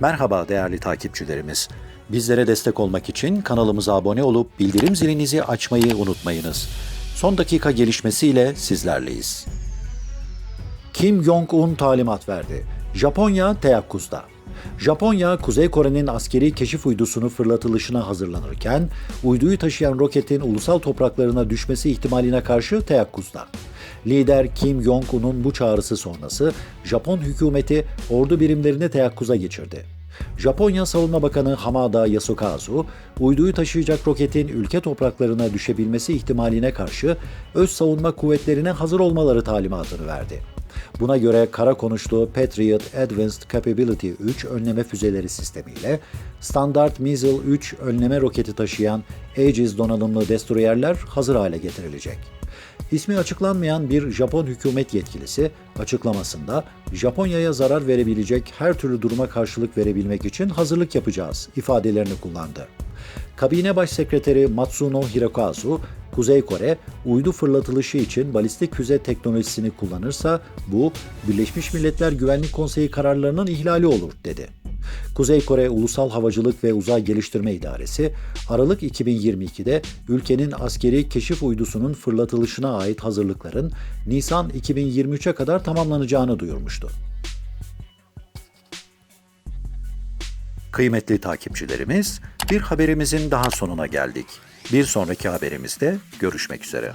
Merhaba değerli takipçilerimiz. Bizlere destek olmak için kanalımıza abone olup bildirim zilinizi açmayı unutmayınız. Son dakika gelişmesiyle sizlerleyiz. Kim Jong-un talimat verdi. Japonya teyakkuzda. Japonya, Kuzey Kore'nin askeri keşif uydusunu fırlatılışına hazırlanırken, uyduyu taşıyan roketin ulusal topraklarına düşmesi ihtimaline karşı teyakkuzda. Lider Kim Jong-un'un bu çağrısı sonrası Japon hükümeti ordu birimlerini teyakkuza geçirdi. Japonya Savunma Bakanı Hamada Yasukazu, uyduyu taşıyacak roketin ülke topraklarına düşebilmesi ihtimaline karşı öz savunma kuvvetlerine hazır olmaları talimatını verdi. Buna göre kara konuşlu Patriot Advanced Capability 3 önleme füzeleri sistemiyle standart Missile 3 önleme roketi taşıyan Aegis donanımlı destroyerler hazır hale getirilecek. İsmi açıklanmayan bir Japon hükümet yetkilisi açıklamasında Japonya'ya zarar verebilecek her türlü duruma karşılık verebilmek için hazırlık yapacağız ifadelerini kullandı. Kabine Başsekreteri Matsuno Hirokazu, Kuzey Kore uydu fırlatılışı için balistik füze teknolojisini kullanırsa bu Birleşmiş Milletler Güvenlik Konseyi kararlarının ihlali olur dedi. Kuzey Kore Ulusal Havacılık ve Uzay Geliştirme İdaresi, Aralık 2022'de ülkenin askeri keşif uydusunun fırlatılışına ait hazırlıkların Nisan 2023'e kadar tamamlanacağını duyurmuştu. Kıymetli takipçilerimiz, bir haberimizin daha sonuna geldik. Bir sonraki haberimizde görüşmek üzere.